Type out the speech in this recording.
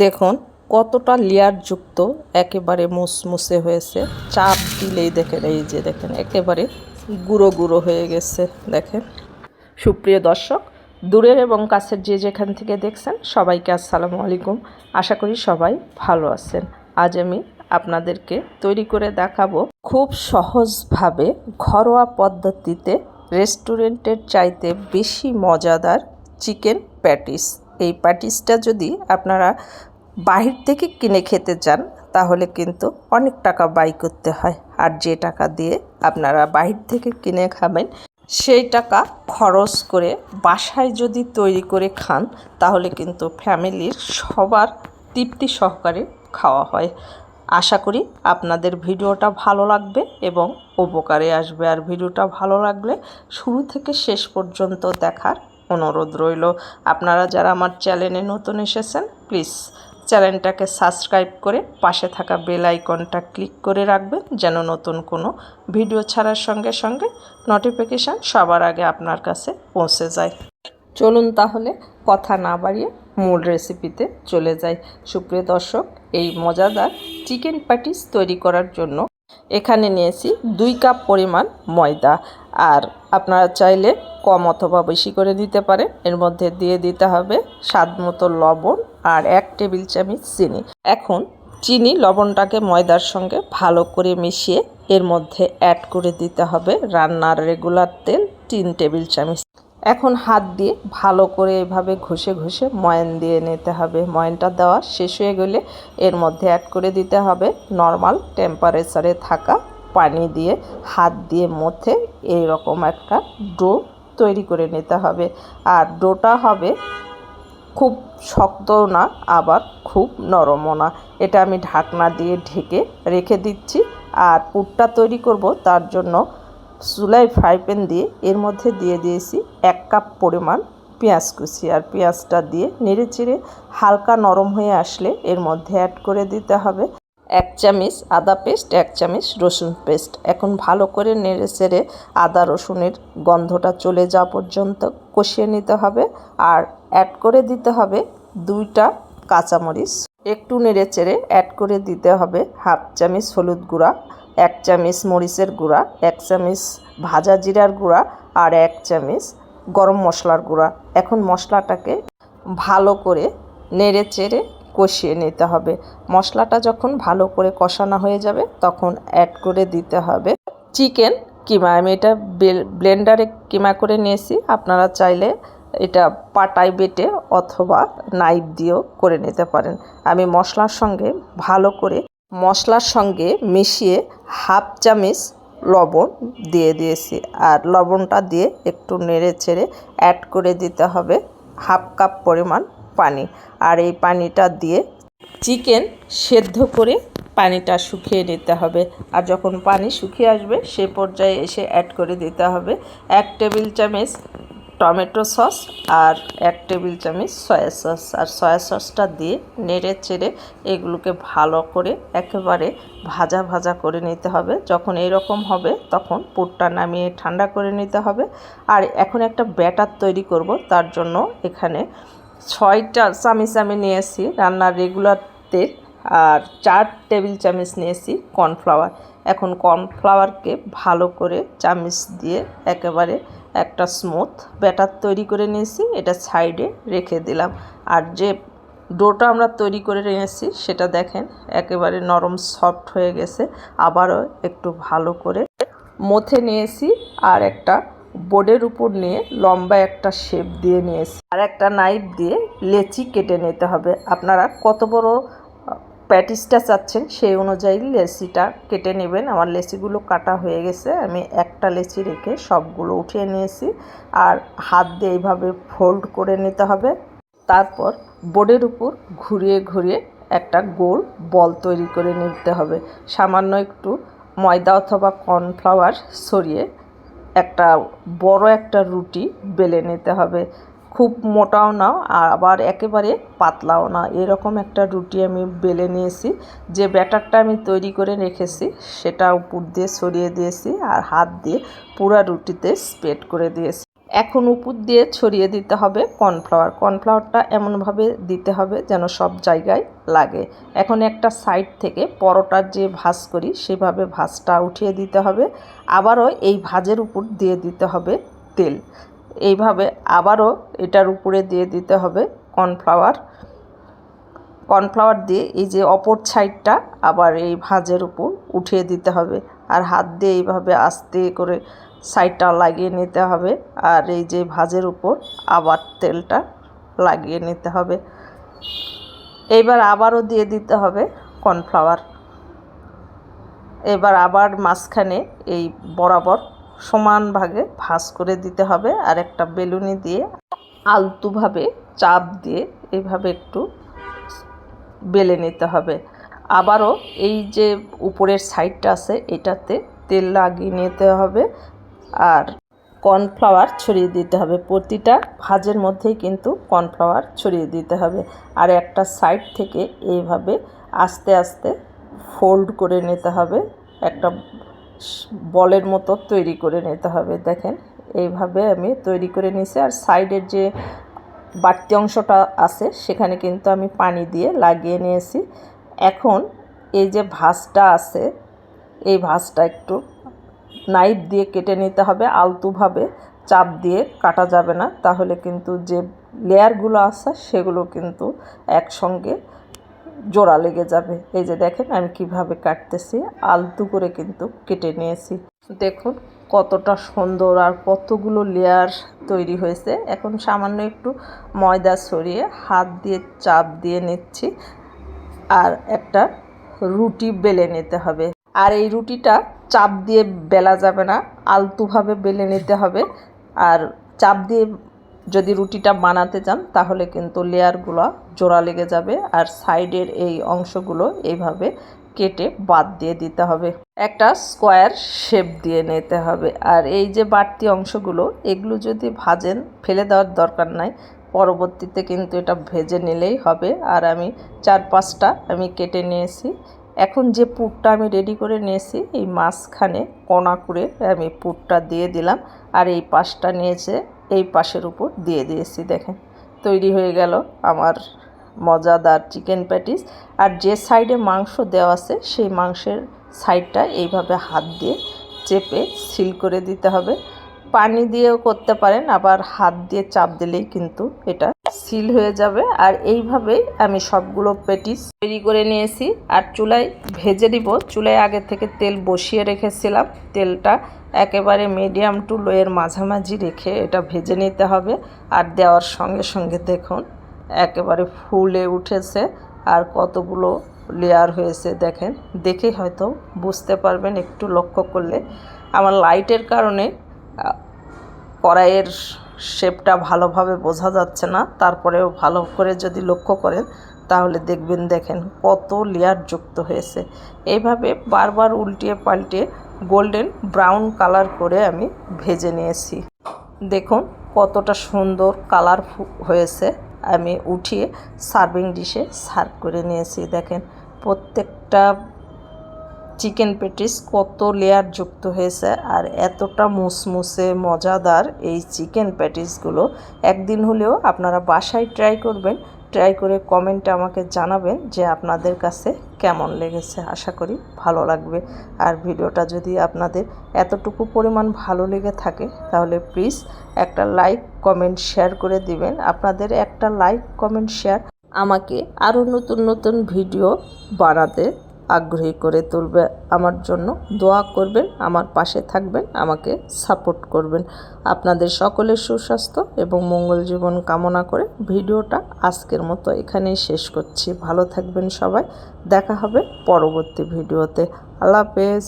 দেখুন, কতটা লেয়ারযুক্ত একেবারে মুসমুসে হয়েছে। চাপ দিলেই দেখেন, এই যে দেখেন, একেবারে গুঁড়ো গুঁড়ো হয়ে গেছে, দেখেন। সুপ্রিয় দর্শক, দূরের এবং কাছের যে যেখান থেকে দেখছেন, সবাইকে আসসালামু আলাইকুম। আশা করি সবাই ভালো আছেন। আজ আমি আপনাদেরকে তৈরি করে দেখাবো খুব সহজভাবে ঘরোয়া পদ্ধতিতে রেস্টুরেন্টের চাইতে বেশি মজাদার চিকেন প্যাটিস। এই প্যাটিসটা যদি আপনারা বাহির থেকে কিনে খেতে চান, তাহলে কিন্তু অনেক টাকা ব্যয় করতে হয়। আর যে টাকা দিয়ে আপনারা বাহির থেকে কিনে খাবেন, সেই টাকা খরচ করে বাসায় যদি তৈরি করে খান, তাহলে কিন্তু ফ্যামিলির সবার তৃপ্তি সহকারে খাওয়া হয়। আশা করি আপনাদের ভিডিওটা ভালো লাগবে এবং উপকারে আসবে। আর ভিডিওটা ভালো লাগলে শুরু থেকে শেষ পর্যন্ত দেখার অনুরোধ রইল। আপনারা যারা আমার চ্যানেলে নতুন এসেছেন প্লিজ চ্যানেলটাকে সাবস্ক্রাইব করে পাশে থাকা বেল আইকনটা ক্লিক করে রাখবেন, যেন নতুন কোনো ভিডিও ছাড়ার সঙ্গে সঙ্গে নোটিফিকেশান সবার আগে আপনার কাছে পৌঁছে যায়। চলুন তাহলে কথা না বাড়িয়ে মূল রেসিপিতে চলে যাই। সুপ্রিয় দর্শক, এই মজাদার চিকেন প্যাটিস তৈরি করার জন্য এখানে নিয়েছি দুই কাপ পরিমাণ ময়দা। আর আপনারা চাইলে কম অথবা বেশি করে দিতে পারে। এর মধ্যে দিয়ে দিতে হবে স্বাদ মতো লবণ আর এক টেবিল চামচ চিনি। এখন চিনি লবণটাকে ময়দার সঙ্গে ভালো করে মিশিয়ে এর মধ্যে অ্যাড করে দিতে হবে রান্নার রেগুলার তেল তিন টেবিল চামচ। এখন হাত দিয়ে ভালো করে এভাবে ঘষে ঘষে ময়ান দিয়ে নিতে হবে। ময়নটা দেওয়া শেষ হয়ে গেলে এর মধ্যে অ্যাড করে দিতে হবে নর্মাল টেম্পারেচারে থাকা পানি দিয়ে হাত দিয়ে মথে এইরকম একটা ডো তৈরি করে নিতে হবে। আর ডোটা হবে খুব শক্তও না, আবার খুব নরমও না। এটা আমি ঢাকনা দিয়ে ঢেকে রেখে দিচ্ছি। আর পুরটা তৈরি করব তার জন্য চুলায় ফ্রাই প্যান দিয়ে এর মধ্যে দিয়ে দিয়েছি এক কাপ পরিমাণ পেঁয়াজ কুচি। আর পেঁয়াজটা দিয়ে নেড়ে চেড়ে হালকা নরম হয়ে আসলে এর মধ্যে অ্যাড করে দিতে হবে। এক চামচ আদা পেস্ট, এক চামচ রসুন পেস্ট। এখন ভালো করে নেড়ে চেড়ে আদা রসুনের গন্ধটা চলে যাওয়া পর্যন্ত কষিয়ে নিতে হবে আর অ্যাড করে দিতে হবে দুইটা কাঁচামরিচ। একটু নেড়ে চেড়ে অ্যাড করে দিতে হবে হাফ চামচ হলুদ গুঁড়া, এক চামচ মরিচের গুঁড়া, এক চামচ ভাজা জিরার গুঁড়া আর এক চামচ গরম মশলার গুঁড়া। এখন মশলাটাকে ভালো করে নেড়ে চেড়ে কষিয়ে নিতে হবে। মশলাটা যখন ভালো করে কষানো হয়ে যাবে, তখন অ্যাড করে দিতে হবে চিকেন কিমা। আমি এটা ব্লেন্ডারে কিমা করে নিয়েছি। আপনারা চাইলে এটা পাটায় বেটে অথবা নাইফ দিয়েও করে নিতে পারেন। আমি মশলার সঙ্গে ভালো করে, মশলার সঙ্গে মিশিয়ে হাফ চামচ লবণ দিয়ে দিয়েছি। আর লবণটা দিয়ে একটু নেড়ে ছেড়ে অ্যাড করে দিতে হবে। হাফ কাপ পরিমাণ পানি আর এই পানিটা দিয়ে চিকেন সেদ্ধ করে পানিটা শুকিয়ে নিতে হবে। আর যখন পানি শুকিয়ে আসবে, সে পর্যায়ে এসে অ্যাড করে দিতে হবে এক টেবিল চামচ টমেটো সস আর এক টেবিল চামচ সয়া সস। আর সয়া সসটা দিয়ে নেড়ে চেড়ে এগুলোকে ভালো করে একেবারে ভাজা ভাজা করে নিতে হবে। যখন এরকম হবে, তখন পুরটা নামিয়ে ঠান্ডা করে নিতে হবে। আর এখন একটা ব্যাটার তৈরি করব, তার জন্য এখানে ছয়টা চামিচ আমি নিয়েছি, রান্নার রেগুলার তেল আর চার টেবিল চামচ নিয়েছি কর্নফ্লাওয়ার এখন কর্নফ্লাওয়ারকে ভালো করে চামচ দিয়ে একেবারে একটা স্মুথ ব্যাটার তৈরি করে নিয়েছি, এটা সাইডে রেখে দিলাম। আর যে ডোটা আমরা তৈরি করে নিয়েছি, সেটা দেখেন একেবারে নরম সফট হয়ে গেছে, আবারও একটু ভালো করে মথে নিয়েছি, আর একটা বোর্ডের উপর নিয়ে লম্বা একটা শেপ দিয়ে নিয়েছি। আর একটা নাইফ দিয়ে লেচি কেটে নিতে হবে। আপনারা কত বড় প্যাটিসটা চাচ্ছেন সেই অনুযায়ী লেচিটা কেটে নেবেন। আমার লেচিগুলো কাটা হয়ে গেছে। আমি একটা লেচি রেখে সবগুলো উঠিয়ে নিয়েছি। আর হাত দিয়ে এইভাবে ফোল্ড করে নিতে হবে। তারপর বোর্ডের উপর ঘুরিয়ে ঘুরিয়ে একটা গোল বল তৈরি করে নিতে হবে। সামান্য একটু ময়দা অথবা কর্নফ্লাওয়ার সরিয়ে একটা বড় একটা রুটি বেলে নিতে হবে। খুব মোটাও না আর আবার একেবারে পাতলাও না। এরকম একটা রুটি আমি বেলে নিয়েছি। যে ব্যাটারটা আমি তৈরি করে রেখেছি, সেটা উপর দিয়ে সরিয়ে দিয়েছি আর হাত দিয়ে পুরা রুটিতে স্প্রেড করে দিয়েছি। এখন উপর দিয়ে ছড়িয়ে দিতে হবে কর্নফ্লাওয়ার। কর্নফ্লাওয়ারটা এমনভাবে দিতে হবে যেন সব জায়গায় লাগে। এখন একটা সাইড থেকে পরোটার যে ভাজ করি, সেভাবে ভাজটা উঠিয়ে দিতে হবে। আবারও এই ভাজের উপর দিয়ে দিতে হবে তেল। এইভাবে আবারও এটার উপরে দিয়ে দিতে হবে কর্নফ্লাওয়ার। কর্নফ্লাওয়ার দিয়ে এই যে অপর সাইডটা আবার এই ভাজের উপর উঠিয়ে দিতে হবে। আর হাত দিয়ে এইভাবে আস্তে করে সাইডটা লাগিয়ে নিতে হবে। আর এই যে ভাজের উপর আবার তেলটা লাগিয়ে নিতে হবে। এইবার আবারও দিয়ে দিতে হবে কর্নফ্লাওয়ার। এবার আবার মাঝখানে এই বরাবর সমান ভাগে ভাজ করে দিতে হবে আর একটা বেলুনি দিয়ে আলতুভাবে চাপ দিয়ে এইভাবে একটু বেলে নিতে হবে। আবারও এই যে উপরের সাইডটা আছে এটাতে তেল লাগিয়ে নিতে হবে। আর কর্নফ্লাওয়ার ছড়িয়ে দিতে হবে। প্রতিটা ভাজের মধ্যেই কিন্তু কর্নফ্লাওয়ার ছড়িয়ে দিতে হবে। আর একটা সাইড থেকে এইভাবে আস্তে আস্তে ফোল্ড করে নিতে হবে। একটা বলের মতো তৈরি করে নিতে হবে। দেখেন, এইভাবে আমি তৈরি করে নিছি। আর সাইডের যে বাড়তি অংশটা আছে, সেখানে কিন্তু আমি পানি দিয়ে লাগিয়ে নিয়েছি। এখন এই যে ভাঁজটা আছে, এই ভাঁজটা একটু নাইফ দিয়ে কেটে নিতে হবে, আলতুভাবে চাপ দিয়ে কাটা যাবে না। তাহলে কিন্তু যে লেয়ারগুলো আছে সেগুলো কিন্তু একসঙ্গে জোড়া লেগে যাবে। এই যে দেখেন আমি কীভাবে কাটতেছি, আলতু করে কিন্তু কেটে নিয়েছি। দেখুন কতটা সুন্দর আর কতগুলো লেয়ার তৈরি হয়েছে। এখন সামান্য একটু ময়দা ছড়িয়ে হাত দিয়ে চাপ দিয়ে নিচ্ছি আর একটা রুটি বেলে নিতে হবে। আর এই রুটিটা চাপ দিয়ে বেলা যাবে না, আলতুভাবে বেলে নিতে হবে। আর চাপ দিয়ে যদি রুটিটা বানাতে চান, তাহলে কিন্তু লেয়ারগুলো জোড়া লেগে যাবে আর সাইডের এই অংশগুলো এইভাবে কেটে বাদ দিয়ে দিতে হবে। একটা স্কোয়ার শেপ দিয়ে নিতে হবে। আর এই যে বাড়তি অংশগুলো, এগুলো যদি ভাজেন, ফেলে দেওয়ার দরকার নাই। পরবর্তীতে কিন্তু এটা ভেজে নিলেই হবে। আর আমি চার পাঁচটা আমি কেটে নিয়েছি। এখন যে পুরটা আমি রেডি করে নিয়েছি, এই মাঝখানে কণা করে আমি পুরটা দিয়ে দিলাম আর এই পাশটা নিয়েছে, এই পাশের উপর দিয়ে দিয়েছি, দেখেন। তৈরি হয়ে গেল আমার মজাদার চিকেন প্যাটিস আর যে সাইডে মাংস দেওয়া আছে, সেই মাংসের সাইডটা এইভাবে হাত দিয়ে চেপে সিল করে দিতে হবে। পানি দিয়েও করতে পারেন, আবার হাত দিয়ে চাপ দিলেই কিন্তু এটা সিল হয়ে যাবে আর এইভাবেই আমি সবগুলো পেটিস তৈরি করে নিয়েছি। আর চুলায় ভেজে দিব। চুলায় আগে থেকে তেল বসিয়ে রেখেছিলাম। তেলটা একেবারে মিডিয়াম টু লোয়ের মাঝামাঝি রেখে এটা ভেজে নিতে হবে। আর দেওয়ার সঙ্গে সঙ্গে দেখুন, একেবারে ফুলে উঠেছে। আর কতগুলো লেয়ার হয়েছে দেখেন। দেখে হয়তো বুঝতে পারবেন একটু লক্ষ্য করলে। আমার লাইটের কারণে কড়াইয়ের শেপটা ভালোভাবে বোঝা যাচ্ছে না, তারপরেও ভালো করে যদি লক্ষ্য করেন, তাহলে দেখবেন, দেখেন কত লেয়ার যুক্ত হয়েছে। এইভাবে বারবার উল্টিয়ে পাল্টিয়ে গোল্ডেন ব্রাউন কালার করে আমি ভেজে নিয়েছি। দেখুন কতটা সুন্দর কালার হয়েছে। আমি উঠিয়ে সার্ভিং ডিশে সার্ভ করে নিয়েছি। দেখেন প্রত্যেকটা চিকেন পেটিস কত লেয়ার যুক্ত হয়েছে আর এতটা মুসমুসে, মজাদার এই চিকেন প্যাটিসগুলো একদিন হলেও আপনারা বাসায় ট্রাই করবেন ট্রাই করে কমেন্টে আমাকে জানাবেন যে আপনাদের কাছে কেমন লেগেছে। আশা করি ভালো লাগবে। আর ভিডিওটা যদি আপনাদের এতটুকু পরিমাণ ভালো লেগে থাকে, তাহলে প্লিজ একটা লাইক কমেন্ট শেয়ার করে দিবেন। আপনাদের একটা লাইক কমেন্ট শেয়ার আমাকে আরও নতুন নতুন ভিডিও বানাতে আগ্রহী করে তুলবে আমার জন্য। দোয়া করবেন, আমার পাশে থাকবেন, আমাকে সাপোর্ট করবেন। আপনাদের সকলের সুস্বাস্থ্য এবং মঙ্গল জীবন কামনা করে ভিডিওটা আজকের মতো এখানেই শেষ করছি। ভালো থাকবেন সবাই। দেখা হবে পরবর্তী ভিডিওতে। আল্লাহ হাফেজ।